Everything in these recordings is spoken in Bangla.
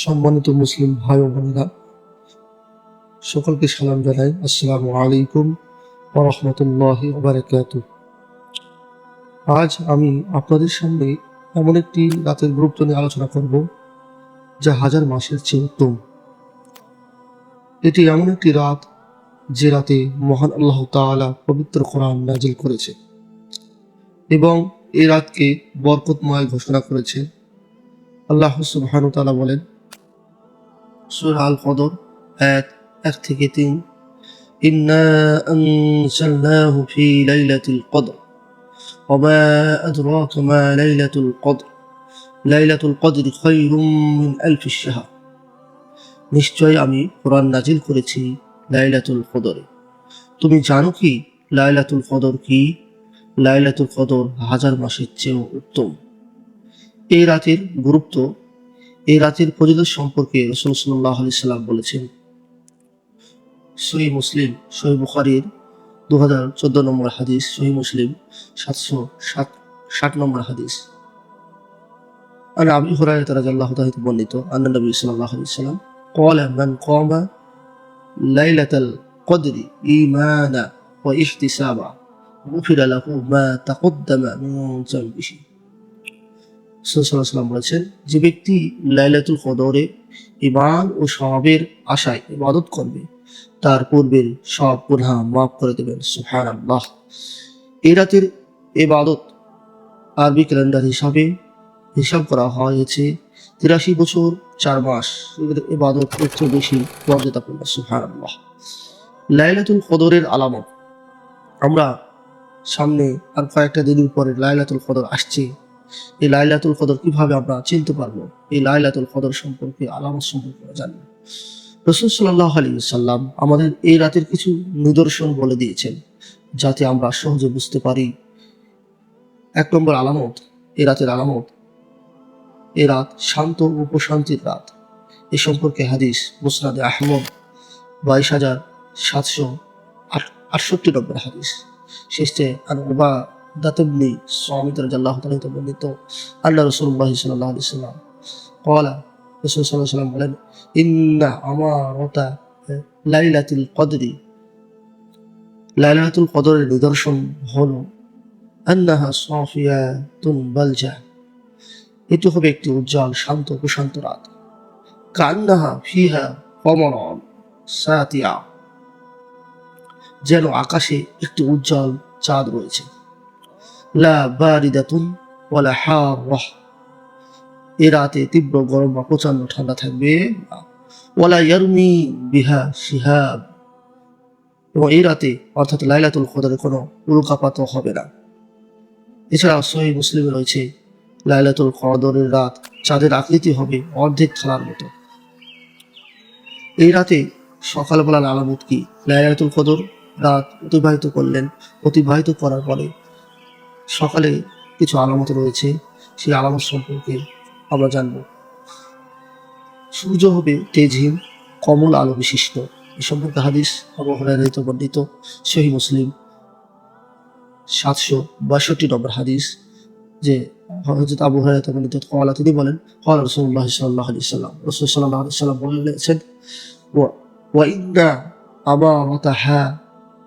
সম্মানিত মুসলিম ভাই ও বোনেরা, সকলকে সালাম জানাই। আসসালামু আলাইকুম রহমতুল্লাহি ওবারাকাতু আজ আমি আপনাদের সামনে এমন একটি রাতের গুরুত্ব নিয়ে আলোচনা করব, যা হাজার মাসের চেয়ে উত্তম। এটি এমন একটি রাত যে রাতে মহান আল্লাহ তাআলা পবিত্র কোরআন নাজিল করেছে এবং এই রাতকে বরকতময় ঘোষণা করেছে। আল্লাহ সুবহানাহু ওয়া তাআলা বলেন সূরা আল কদর আয়াত এক থেকে তিন إنا أنزلناه في ليلة القدر وما أدراك ما ليلة القدر ليلة القدر خير من ألف الشهر নিশ্চয় আমি কোরআন নাজিল করেছি লাইলাতুল কদরে তুমি জানো কি লাইলাতুল কদর কি লাইলাতুল কদর হাজার মাসের চেয়েও উত্তম এই রাতের গুরুত্ব এই রাতের ফজিলত সম্পর্কে রসুল সাল্লাহ আলি সাল্লাম বলেছেন সহি মুসলিম সহি বুখারির দু হাজার চোদ্দ নম্বর হাদিস সহি মুসলিম সাতশো সাত ষাট নম্বর হাদিস আর আবি হুরায়রা তারা আল্লাহ তাহিত বর্ণিত আন্না নবী সাল্লাহ আলি সাল্লাম قال من قام ليلة القدر إيمانا واحتسابا غفر له ما تقدم من ذنبه সাল্লাম বলেছেন, যে ব্যক্তি লাইলাতুল কদরে ইমান ও সবের আশায় ইবাদত করবে, তার পূর্বের সব গুনাহ মাফ করে দেবেন সুহান আল্লাহ এই রাতের এবাদত আরবি ক্যালেন্ডার হিসাবে হিসাব করা হয়েছে, তিরাশি বছর চার মাস এবাদত একটু বেশি মর্যাদাপূর্ণ সুহান আল্লাহ লাইলাতুল কদরের আলামত, আমরা সামনে আর কয়েকটা দিনের পরে লাইলাতুল কদর আসছে এই লাইলাতুল কদর কীভাবে আমরা চিনতে পারব? এই লাইলাতুল কদর সম্পর্কে আলামত সম্পর্কে জানব রসুল সাল্লাহ আলী সাল্লাম আমাদের এই রাতের কিছু নিদর্শন বলে দিয়েছেন, যাতে আমরা সহজে বুঝতে পারি। এক নম্বর আলামত, এই রাতের আলামত এ রাত শান্ত ও প্রশান্তির রাত। এ সম্পর্কে হাদিস মুসরাদে আহমদ, বাইশ হাজার সাতশো আটষট্টি নম্বর হাদিস। শেষে আর ওবা দাতবনি স্বামী রাজাল্লাহ তালিত বর্ণিত। আল্লাহ রসুল্লাহ সাল্লাহ আলি সাল্লাম কলা রসুল সাল্লাহ সাল্লাম বলেন, ইন্না আমারতা লাইলাতুল কদরি। লাইলাতুল কদরের নিদর্শন হলো, আন্নাহা সাফিয়াতুন বালজা। এটি হবে একটি উজ্জ্বল, শান্ত, প্রশান্ত রাত। কান্নাহা ফিহা কমরন সাতিয়া। যেন আকাশে একটি উজ্জ্বল চাঁদ রয়েছে। লা বারিদাতুন ওয়ালা হাররাহ এ রাতে তীব্র গরম বা প্রচণ্ড ঠান্ডা থাকবে ওয়ালা ইয়ারমি বিহা শিহাব। এবং এই রাতে অর্থাৎ লাইলাতুল কদরে কোনো উল্কাপাত হবে না। এছাড়া সহি মুসলিমে রয়েছে, লাইলাতুল কদরের রাত চাঁদের আকৃতি হবে অর্ধেক থালার মতো। এই রাতে সকালবেলার আলামত কি? লাইলাতুল কদর রাত অতিবাহিত করলেন, অতিবাহিত করার পরে সকালে কিছু আলামত রয়েছে, সেই আলামত সম্পর্কে আমরা জানব। সূর্য হবে তেজহীন, কমল আলো বিশিষ্ট। এ সম্পর্কে হাদিস অবহরারিত বর্ণিত সহি মুসলিম, সাতশো বাষট্টি নম্বর হাদিস, যে হজরত আবু হরাইত বর্ণিত কলা তিনি বলেন কলা রসুল্লাহ সাল্লাহ আলি সাল্লাম রসুল সাল্লাহ আলি সাল্লাম বলেছেন ওয়া ইন্না আবা হা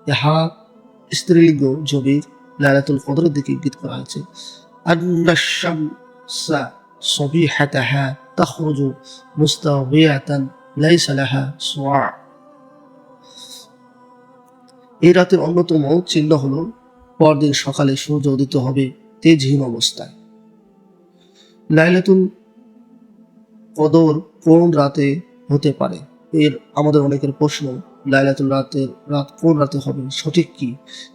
ইহা স্ত্রীলিঙ্গ জমির লালাতুল কদরের দিকে ইঙ্গিত করা হয়েছে। এই রাতের অন্যতম চিহ্ন হলো, পরদিন সকালে সূর্য উদিত হবে তেজহীন অবস্থায়। লাইলাতুল কদর কোন রাতে হতে পারে? এর আমাদের অনেকের প্রশ্ন। লাইলাতুল রাতের রাত কোন রাতে হবে, সঠিক কি?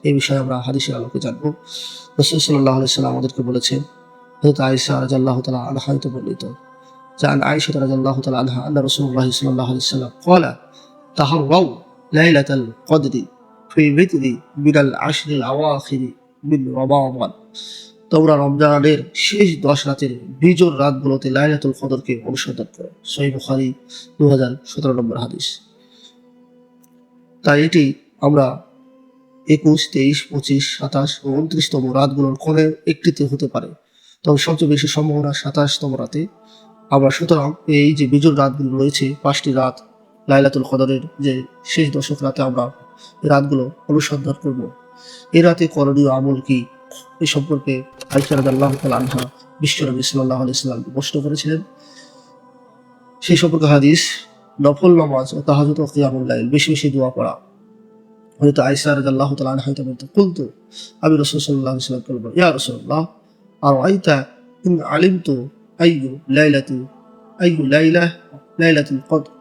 এ বিষয়ে আমরা হাদিসের আলোকে জানব। রসুল সাল্লাহ সাল্লাম আমাদেরকে বলেছেন হজরত আয়েশা রাজাল্লাহ তালা আনহায়িত বর্ণিত। জান আয়েশা রাজাল্লাহ তালা আনহা আল্লাহ রসুল্লাহ সাল্লাহ সাল্লাম কলা তাহার রাউ লাইলাতাল কদরি ফি মিতরি বিনাল আশরিল আওয়াখিরি বিন রমামান তোমরা রমজানের শেষ দশ রাতের বিজোর রাতগুলোতে লাইলাতুল কদরকে অনুসন্ধান করো। সহি বুখারি দু হাজার সতেরো নম্বর হাদিস। তাই এটি আমরা একুশ, তেইশ, পঁচিশ, সাতাশ ও উনত্রিশতম রাতগুলোর কোণে একটিতে হতে পারে। তবে সবচেয়ে বেশি সম্ভাবনা সাতাশতম রাতে। আমরা সুতরাং এই যে বিজুর রাতগুলো রয়েছে, পাঁচটি রাত লাইলাতুল কদরের যে শেষ দশক রাতে আমরা রাতগুলো অনুসন্ধান করব। এ রাতে করণীয় আমল কি? এ সম্পর্কে আইসারাদ আল্লাহ আনহা বিশ্বনবী সাল্লাহ আলাইসাল্লামকে প্রশ্ন করেছিলেন। সেই সম্পর্কে হাদিস নফল নামাজ ও তাহাজুত ও কিয়ামুল লাইল, বেশি বেশি দোয়া পড়া। হয়তো আইসা আল্লাহ তালা হয়তো বলতো, কুলতু, আমি রসুল সাল্লাহ সাল্লাম বলব, ইয়া রসুল্লাহ আর আইতা ইন আলিমতু আইয়ু লাইলাতু, আইয়ু লাইলা, লাইলাতুল কদর,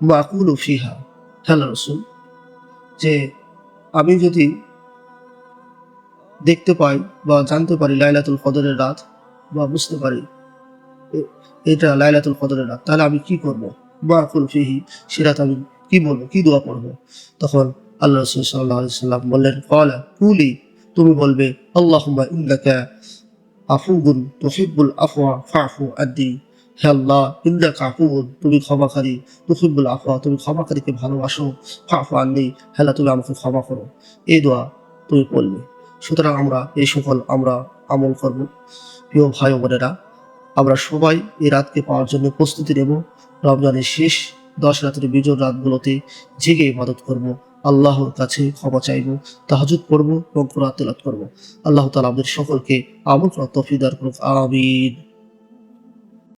মা আকুলু ফিহা হ্যালো রসুল, যে আমি যদি দেখতে পাই বা জানতে পারি লাইলাতুল কদরের রাত বা বুঝতে পারি এটা লাইলাতুল কদরের রাত, তাহলে আমি কি করব? মা আকুল ফিহি আমি বলব দোয়া তখন আল্লাহ রসুল সাল্লাহ সাল্লাম বললেন কলা কুলি তুমি বলবে আফুগুন তুহিব্বুল আফওয়া ফাফু আদ্দি হে আল্লাহ আফুগুন তুমি ক্ষমাকারী, তুহিব্বুল আফওয়া তুমি ক্ষমাকারীকে ভালোবাসো ফাফু আন্নি হেলা তুমি আমাকে ক্ষমা করো এই দোয়া তুমি বলবে সুতরাং আমরা, এই সকল আমরা আমল করব। প্রিয় ভাই বোনেরা, আমরা সবাই এই রাতকে পাওয়ার জন্য প্রস্তুতি নেব। রমজানের শেষ দশ রাতের বিজয় রাতগুলোতে জেগে ইবাদত করব, আল্লাহর কাছে ক্ষমা চাইব, তাহাজুদ করব এবং কোরআন তেলাত করব। আল্লাহ তালা আমাদের সকলকে আমল করার তফিদার করুক, আমিন।